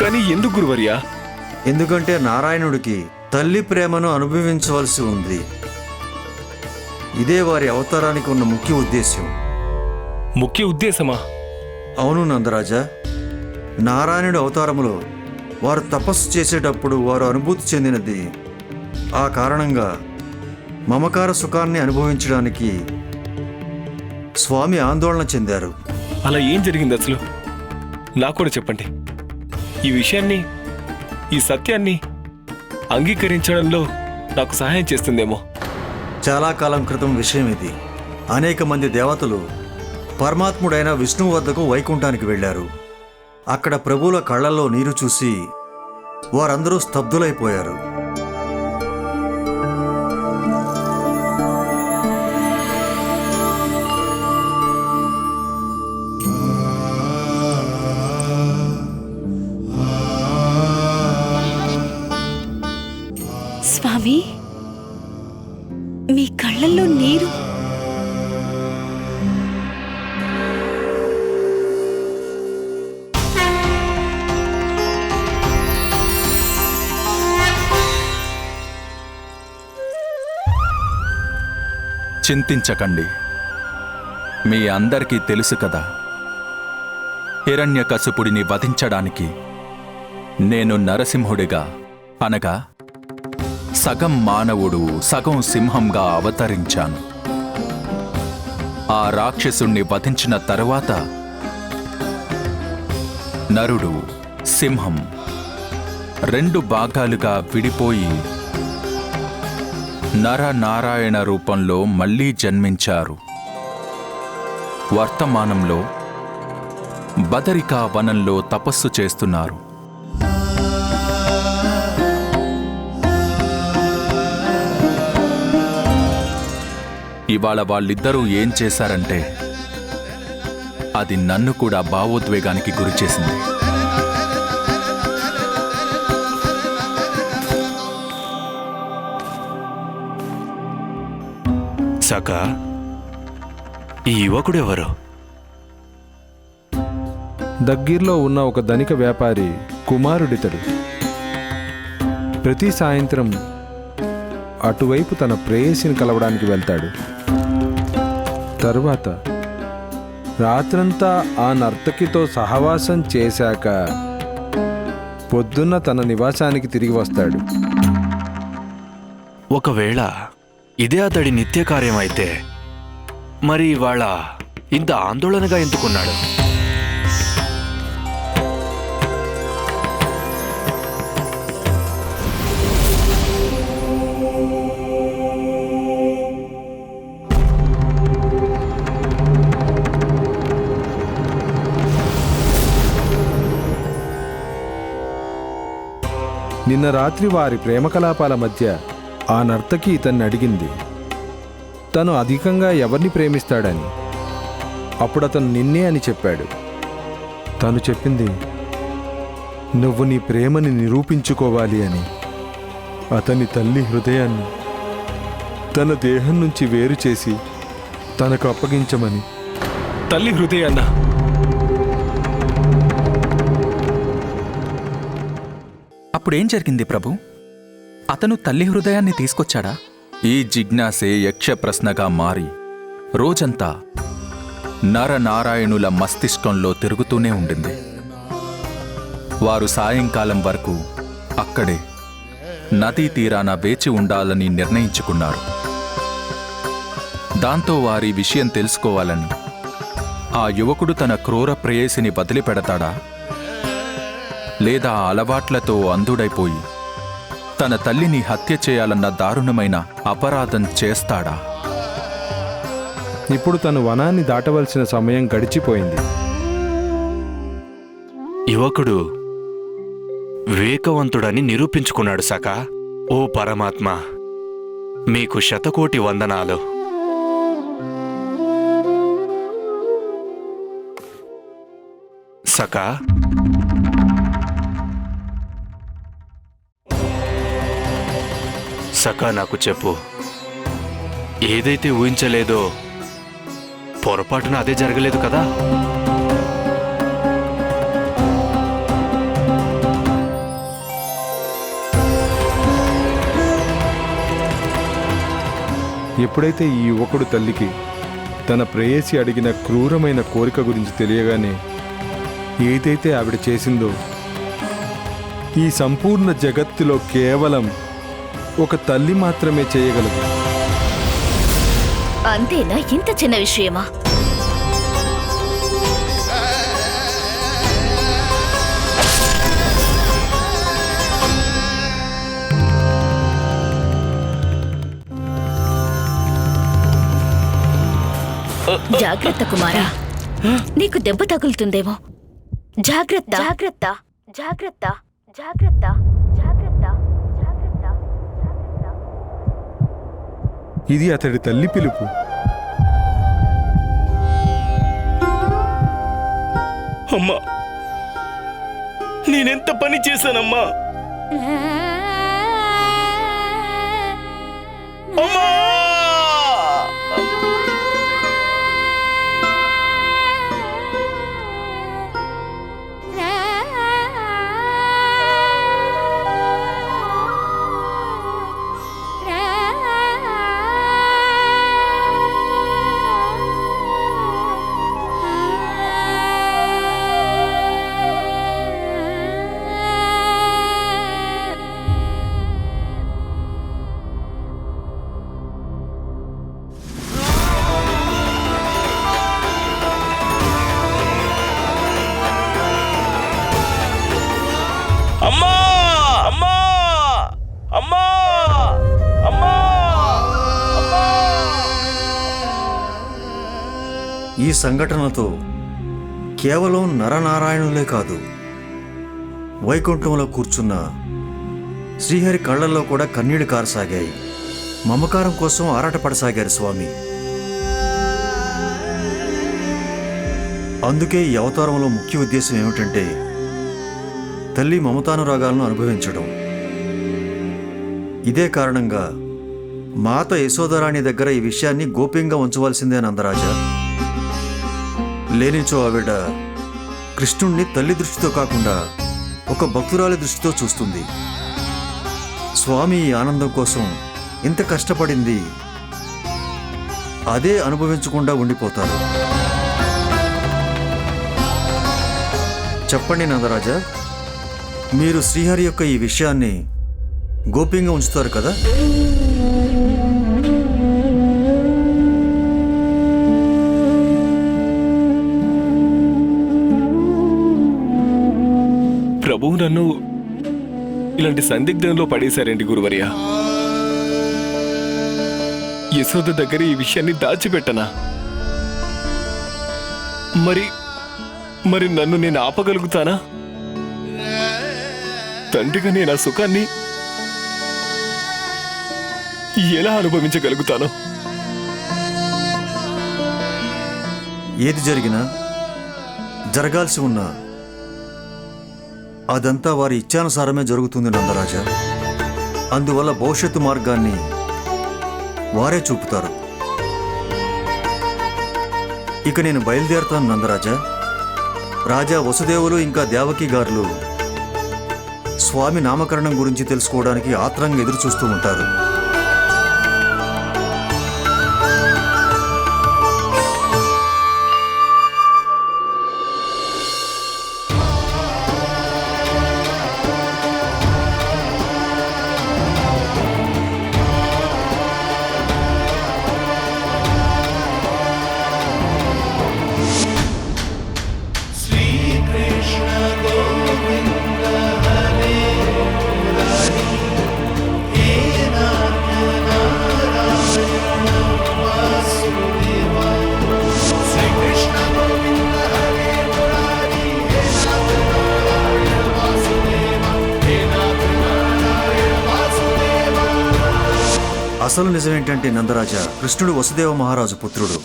కానీ ఎందుకు గురువర్యా? ఎందుకంటే నారాయణుడికి తల్లి ప్రేమను అనుభవించవలసి ఉంది. ఇదే వారి అవతారానికి ఉన్న ముఖ్య ఉద్దేశ్యం. ముఖ్య ఉద్దేశమా? అవును నందరాజా. నారాయణుడి అవతారములో వారు తపస్సు చేసేటప్పుడు వారు అనుభూతి చెందినది. ఆ కారణంగా మమకార సుఖాన్ని అనుభవించడానికి స్వామి ఆందోళన చెందారు. అలా ఏం జరిగింది అసలు? నాకు కూడా చెప్పండి. ఈ విషయాన్ని ఈ సత్యాన్ని అంగీకరించడంలో నాకు సహాయం చేస్తుందేమో. చాలా కాలం క్రితం విషయం ఇది. అనేక మంది దేవతలు పరమాత్ముడైన విష్ణువు వద్దకు వైకుంఠానికి వెళ్ళారు. అక్కడ ప్రభువుల కళ్ళల్లో నీరు చూసి వారందరూ స్తబ్దులైపోయారు. చింతించకండి. మీ అందరికీ తెలుసు కదా హిరణ్యకశపుడిని వధించడానికి నేను నరసింహుడిగా అనగా సగం మానవుడు సగం సింహంగా అవతరించాను. ఆ రాక్షసుణ్ణి వధించిన తరువాత నరుడు సింహం రెండు భాగాలుగా విడిపోయి నర నారాయణ రూపంలో మళ్ళీ జన్మించారు. వర్తమానంలో బదరికా వనంలో తపస్సు చేస్తున్నారు. ఇవాళ వాళ్ళిద్దరూ ఏం చేశారంటే అది నన్ను కూడా భావోద్వేగానికి గురిచేసింది. సక ఈ యువకుడు ఎవరు దగ్గర్లో ఉన్న ఒక ధనిక వ్యాపారి కుమారుడితడు. ప్రతి సాయంత్రం అటువైపు తన ప్రేయసిని కలవడానికి వెళ్తాడు. తరువాత రాత్రంతా ఆ నర్తకితో సహవాసం చేశాక పొద్దున్న తన నివాసానికి తిరిగి వస్తాడు. ఒకవేళ ఇదే అతడి నిత్య కార్యం అయితే మరి ఇవాళ ఇంత ఆందోళనగా ఎందుకున్నాడు? నిన్న రాత్రి వారి ప్రేమ కలాపాల మధ్య ఆ నర్తకి ఇతన్ని అడిగింది. తను అధికంగా ఎవరిని ప్రేమిస్తాడని. అప్పుడు అతను నిన్నే అని చెప్పాడు. తను చెప్పింది నువ్వు నీ ప్రేమని నిరూపించుకోవాలి అని. అతని తల్లి హృదయాన్ని తన దేహం నుంచి వేరు చేసి తనకు అప్పగించమని. తల్లి హృదయాన్న. అప్పుడేం జరిగింది ప్రభు? అతను తల్లి హృదయాన్ని తీసుకొచ్చాడా? ఈ జిజ్ఞాసే యక్షప్రశ్నగా మారి రోజంతా నరనారాయణుల మస్తిష్కంలో తిరుగుతూనే ఉండింది. వారు సాయంకాలం వరకు అక్కడే నదీ తీరాన వేచి ఉండాలని నిర్ణయించుకున్నారు. దాంతో వారి విషయం తెలుసుకోవాలని ఆ యువకుడు తన క్రూర ప్రేయసిని వదిలిపెడతాడా? లేదా అలవాట్లతో అంధుడైపోయి తన తల్లిని హత్య చేయాలన్న దారుణమైన అపరాధం చేస్తాడా? ఇప్పుడు తను వనాన్ని దాటవలసిన సమయం గడిచిపోయింది. యువకుడు వివేకవంతుడని నిరూపించుకున్నాడు సక ఓ పరమాత్మ మీకు శతకోటి వందనాలు. సకా సకా నాకు చెప్పు. ఏదైతే ఊహించలేదో పొరపాటున అదే జరగలేదు కదా? ఎప్పుడైతే ఈ యువకుడు తల్లికి తన ప్రేయసి అడిగిన క్రూరమైన కోరిక గురించి తెలియగానే ఏదైతే ఆవిడ చేసిందో ఈ సంపూర్ణ జగత్తులో కేవలం ఒక తల్లి మాత్రమే చేయగలదు. అంతేనా? ఇంత చిన్న విషయమా? జాగ్రత్త కుమారా. నీకు దెబ్బ తగులుతుందేమో. జాగ్రత్త. జాగ్రత్త. జాగ్రత్త. జాగ్రత్త. జాగ్రత్త జాగ్రత్త జాగ్రత్త ఇది అతడి తల్లి పిలుపు. అమ్మా నేనెంత పని చేశానమ్మా? ఈ సంఘటనతో కేవలం నరనారాయణులే కాదు వైకుంఠంలో కూర్చున్న శ్రీహరి కళ్ళల్లో కూడా కన్నీళ్ళు కారసాగాయి. మమకారం కోసం ఆరాటపడసాగారు స్వామి. అందుకే ఈ అవతారంలో ముఖ్య ఉద్దేశం ఏమిటంటే తల్లి మమతానురాగాలను అనుభవించడం. ఇదే కారణంగా మాత యశోదరాణి దగ్గర ఈ విషయాన్ని గోప్యంగా ఉంచవలసిందే నందరాజా. లేనిచో ఆవిడ కృష్ణుణ్ణి తల్లి దృష్టితో కాకుండా ఒక భక్తురాలి దృష్టితో చూస్తుంది. స్వామి ఈ ఆనందం కోసం ఇంత కష్టపడింది. అదే అనుభవించకుండా ఉండిపోతారు. చెప్పండి నందరాజా మీరు శ్రీహరి యొక్క ఈ విషయాన్ని గోప్యంగా ఉంచుతారు కదా? బాబు నన్ను ఇలాంటి సందిగ్ధంలో పడేశారండి గురువర్య? యశోద దగ్గర ఈ విషయాన్ని దాచిపెట్టనా? మరి మరి నన్ను నేను ఆపగలుగుతానా? తండ్రిగా నేను ఆ సుఖాన్ని ఎలా అనుభవించగలుగుతాను? ఏది జరిగినా జరగాల్సి ఉన్నా అదంతా వారి ఇచ్చానుసారమే జరుగుతుంది నందరాజా. అందువల్ల భవిష్యత్తు మార్గాన్ని వారే చూపుతారు. ఇక నేను బయలుదేరుతాను నందరాజా. రాజా వసుదేవులు ఇంకా దేవకి గారులు స్వామి నామకరణం గురించి తెలుసుకోవడానికి ఆత్రంగా ఎదురు చూస్తూ ఉంటారు. అసలు నిజమేంటంటే నందరాజ కృష్ణుడు వసుదేవ మహారాజు పుత్రుడు.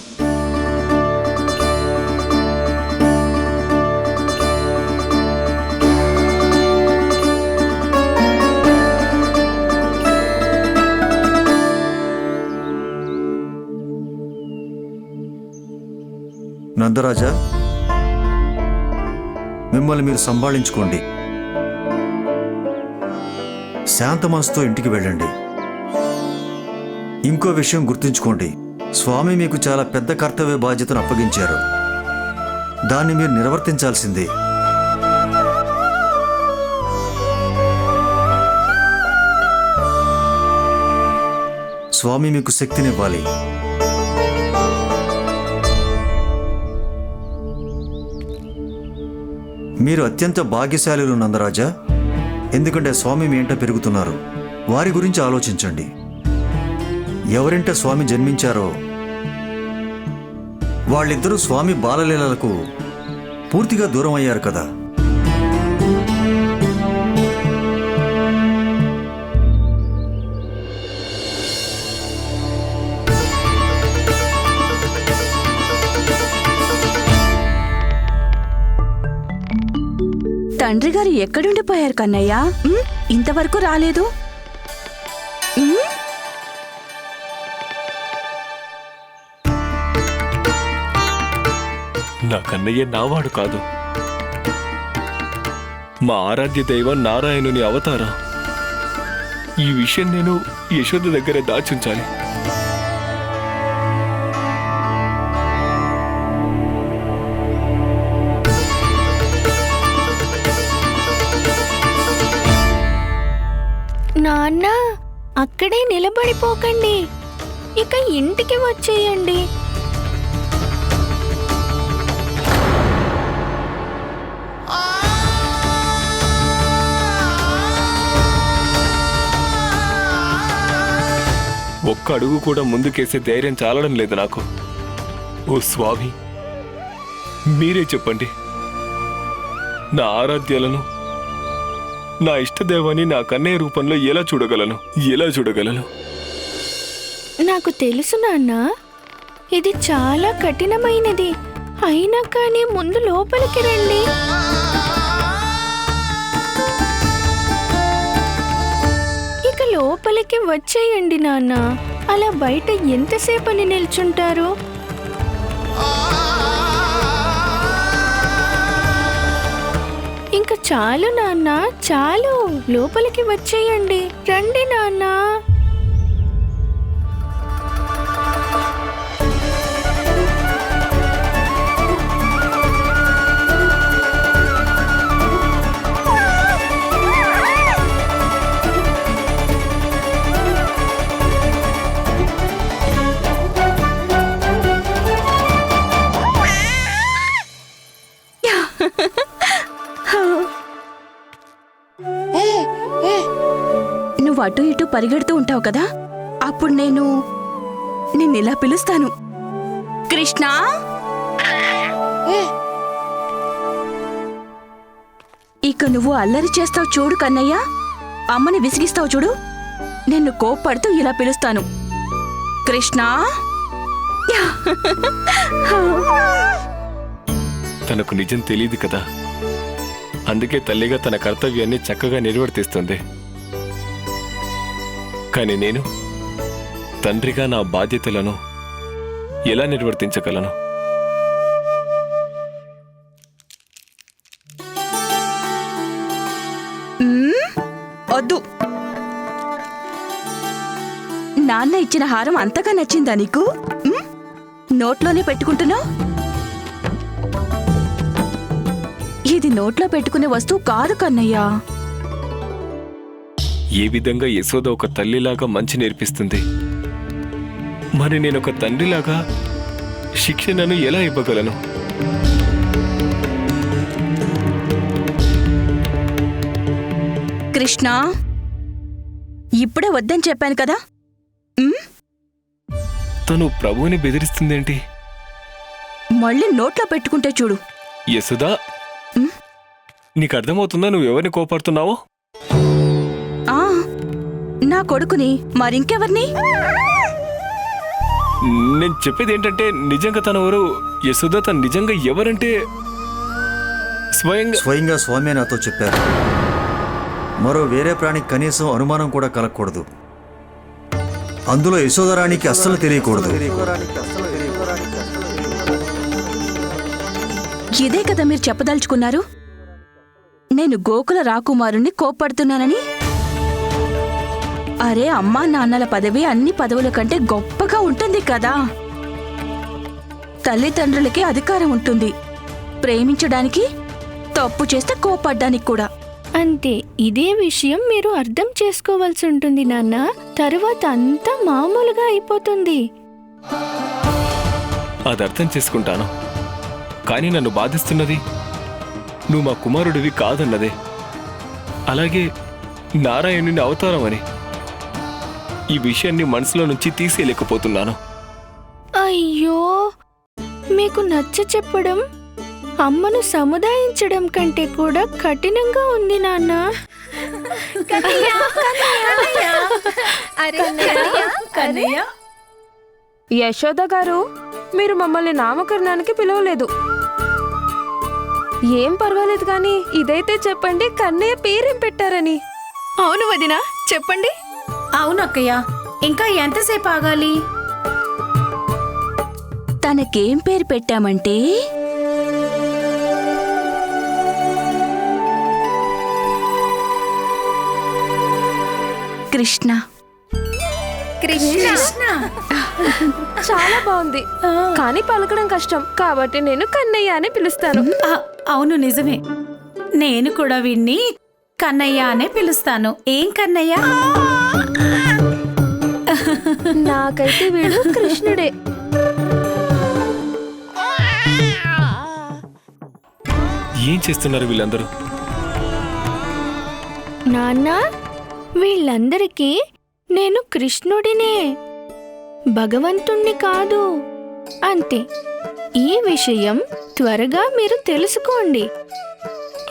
నందరాజా మిమ్మల్ని మీరు సంభాళించుకోండి. శాంత మనసుతో ఇంటికి వెళ్ళండి. ఇంకో విషయం గుర్తుంచుకోండి. స్వామి మీకు చాలా పెద్ద కర్తవ్య బాధ్యతను అప్పగించారు. దాన్ని మీరు నిర్వర్తించాల్సిందే. స్వామి మీకు శక్తినివ్వాలి. మీరు అత్యంత భాగ్యశాలులు నందరాజా ఎందుకంటే స్వామి మీ ఇంట పెరుగుతున్నారు. వారి గురించి ఆలోచించండి. ఎవరింట స్వామి జన్మించారో? వాళ్ళిద్దరూ స్వామి బాలలీలలకు పూర్తిగా దూరం అయ్యారు కదా. తండ్రి గారు ఎక్కడుండిపోయారు కన్నయ్య? ఇంతవరకు రాలేదు. కన్నయ్య నావాడు కాదు. మా ఆరాధ్య దైవం నారాయణుని అవతారం. ఈ విషయం నేను యశోద దగ్గర దాచుంచాలి. నాన్న అక్కడే నిలబడిపోకండి. ఇక ఇంటికి వచ్చేయండి. ఒక్క అడుగు కూడా ముందుకేసే ధైర్యం చాలడం లేదు నాకు. ఓ స్వామి మీరే చెప్పండి. నా ఆరాధ్యాలను నా ఇష్టదేవాన్ని నా కన్నయ్య రూపంలో ఎలా చూడగలను? ఎలా చూడగలను? నాకు తెలుసు నాన్న ఇది చాలా కఠినమైనది. అయినా కానీ ముందు లోపలికి రండి. ఇక లోపలికి వచ్చేయండి నాన్న. అలా బయట ఎంతసేపని నిల్చుంటారు? ఇంకా చాలు నాన్న చాలు. లోపలికి వచ్చేయండి. రండి నాన్న. నువ్వు అటు ఇటు పరిగెడుతూ ఉంటావు కదా? అప్పుడు నేను నిన్ను ఇలా పిలుస్తాను. కృష్ణ? ఇక నువ్వు అల్లరి చేస్తావు చూడు కన్నయ్య. అమ్మని విసిగిస్తావు చూడు. నిన్ను కోప్పడుతూ ఇలా పిలుస్తాను. కృష్ణ? తనకు నిజం తెలియదు కదా. అందుకే తల్లిగా తన కర్తవ్యాన్ని చక్కగా నిర్వర్తిస్తుంది. కానీ నేను తండ్రిగా నా బాధ్యతలను ఎలా నిర్వర్తించగలను? వద్దు. నాన్న ఇచ్చిన హారం అంతగా నచ్చిందా నీకు? నోట్లోనే పెట్టుకుంటున్నావు? ఇది నోట్లో పెట్టుకునే వస్తువు కాదు కన్నయ్యా. ఏ విధంగా యశోద ఒక తల్లిలాగా మంచి నేర్పిస్తుంది? మరి నేను ఒక తండ్రిలాగా శిక్షణను ఎలా ఇవ్వగలను? కృష్ణ ఇప్పుడే వద్దని చెప్పాను కదా? తను ప్రభువుని బెదిరిస్తుందేంటి? మళ్ళీ నోట్లో పెట్టుకుంటే చూడు. యశోదా. నీకు అర్థమవుతుందా నువ్వు ఎవరిని కోపడుతున్నావో? నా కొడుకుని మరింకెవర్ని? నేను చెప్పేది ఏంటంటే నిజంగా తను ఎవరు యశోద తను నిజంగా ఎవరంటే స్వయంగా స్వయంగా స్వామి నాతో చెప్పారు. మరో వేరే ప్రాణికి కనీసం అనుమానం కూడా కలగకూడదు. అందులో యశోదరానికి అస్సలు తెలియకూడదు. ఇదే కదా మీరు చెప్పదలుచుకున్నారు? నేను గోకుల రాకుమారుణ్ణి కోప్పడుతున్నానని? అరే అమ్మా నాన్నల పదవి అన్ని పదవుల కంటే గొప్పగా ఉంటుంది కదా. తల్లిదండ్రులకి అధికారం ఉంటుంది. ప్రేమించడానికి తప్పు చేస్తే కోపడ్డానికి కూడా. అంతే ఇదే విషయం మీరు అర్థం చేసుకోవాల్సి ఉంటుంది నాన్న. తరువాత అంతా మామూలుగా అయిపోతుంది. అది అర్థం చేసుకుంటాను. కానీ నన్ను బాధిస్తున్నది నువ్వు మా కుమారుడివి కాదన్నదే. అలాగే నారాయణుని అవతారం అని. ఈ విషయాన్ని మనసులో నుంచి తీసేయలేకపోతున్నాను. అయ్యో! మీకు నచ్చ చెప్పడం అమ్మను సముదాయించడం కంటే కూడా కఠినంగా ఉంది నాన్న. యశోద గారు మీరు మమ్మల్ని నామకరణానికి పిలవలేదు. ఏం పర్వాలేదు కానీ ఇదైతే చెప్పండి కన్నయ్య పేరేం పెట్టారని. అవును వదినా చెప్పండి. అవునక్కయ్య. ఇంకా ఎంతసేపు ఆగాలి? తనకేం పేరు పెట్టామంటే? కృష్ణ. కృష్ణ? చాలా బాగుంది. కానీ పలకడం కష్టం. కాబట్టి నేను కన్నయ్య అని పిలుస్తాను. అవును నిజమే. నేను కూడా వీణ్ణి కన్నయ్య అనే పిలుస్తాను. ఏం కన్నయ్య? నాకైతే వీడు కృష్ణుడే. ఏం చేస్తున్నారు వీళ్ళందరూ? నాన్న వీళ్ళందరికీ నేను కృష్ణుడినే. భగవంతుణ్ణి కాదు. అంతే ఈ విషయం త్వరగా మీరు తెలుసుకోండి.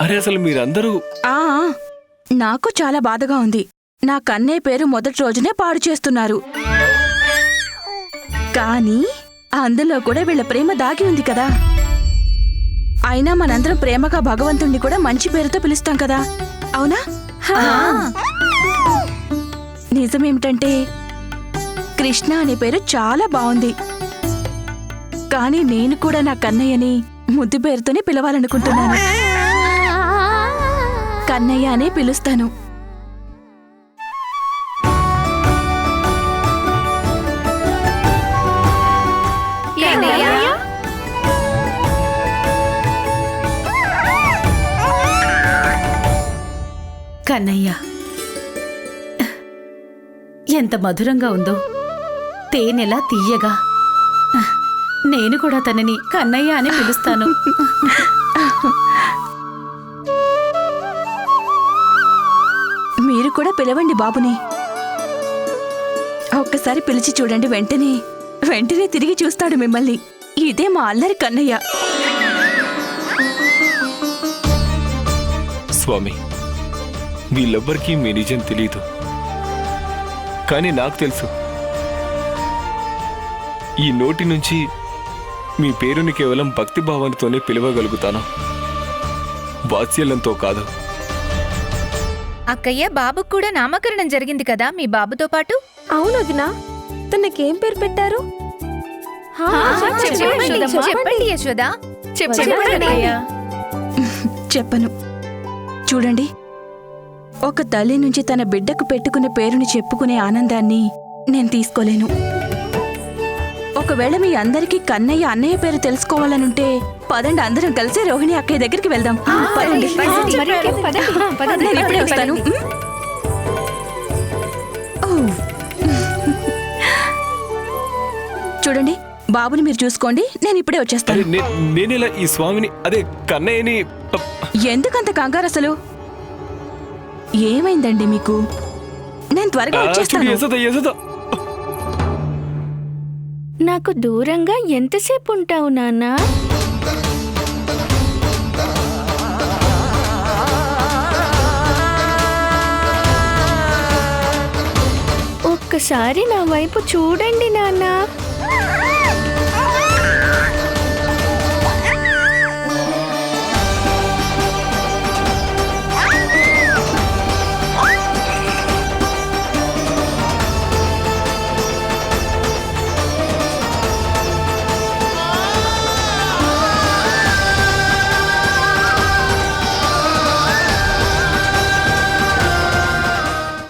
అరే అసలు మీరందరూ ఆ నాకు చాలా బాధగా ఉంది. నా కన్నయ్య పేరు మొదటి రోజునే పాడు చేస్తున్నారు. కానీ అందులో కూడా వీళ్ళ ప్రేమ దాగి ఉంది కదా. అయినా మనందరం ప్రేమగా భగవంతుణ్ణి కూడా మంచి పేరుతో పిలుస్తాం కదా. అవునా? నిజమేమిటంటే కృష్ణ అనే పేరు చాలా బాగుంది. కానీ నేను కూడా నా కన్నయ్యని ముద్దు పేరుతోనే పిలవాలనుకుంటున్నాను. కన్నయ్య అనే పిలుస్తాను. కన్నయ్య. ఎంత మధురంగా ఉందో. తేనెలా తీయగా. నేను కూడా తనని కన్నయ్య అని పిలుస్తాను. మీరు కూడా పిలవండి బాబుని. ఒక్కసారి పిలిచి చూడండి వెంటనే. వెంటనే తిరిగి చూస్తాడు మిమ్మల్ని. ఇదే మా అల్లరి కన్నయ్య. స్వామి వీళ్ళెవ్వరికీ మీ నిజం తెలియదు కానీ నాకు తెలుసు. ఈ నోటి నుంచి మీ పేరుని కేవలం భక్తి భావంతోనే పిలవగలుగుతాను. వాత్సల్యంతో కాదు. అక్కయ్య బాబుకు కూడా నామకరణం జరిగింది కదా మీ బాబుతో పాటు? అవును తనకేం పేరు పెట్టారు? హా, చెప్పండి, చెప్పండి. యశోద. చెప్పను. చూడండి ఒక తల్లి నుంచి తన బిడ్డకు పెట్టుకునే పేరుని చెప్పుకునే ఆనందాన్ని నేను తీసుకోలేను. ఒకవేళ మీ అందరికీ కన్నయ్య అన్నయ్య పేరు తెలుసుకోవాలనుంటే పదండి అందరం కలిసి రోహిణి అక్కయ్య దగ్గరికి వెళ్దాం. పదండి. మరి ఇంకేం పదండి. పదండి. నేను ఇప్పుడే వస్తాను. చూడండి బాబుని మీరు చూసుకోండి నేను ఇప్పుడే వచ్చేస్తాను. నే- నేనిలా ఈ స్వామిని అదే కన్నయ్యని ఎందుకంత కంగారు అసలు? ఏమైందండి మీకు? నేను త్వరగా వచ్చేస్తాను. నాకు దూరంగా ఎంతసేపు ఉంటావు నాన్నా? ఒక్కసారి నా వైపు చూడండి నాన్నా.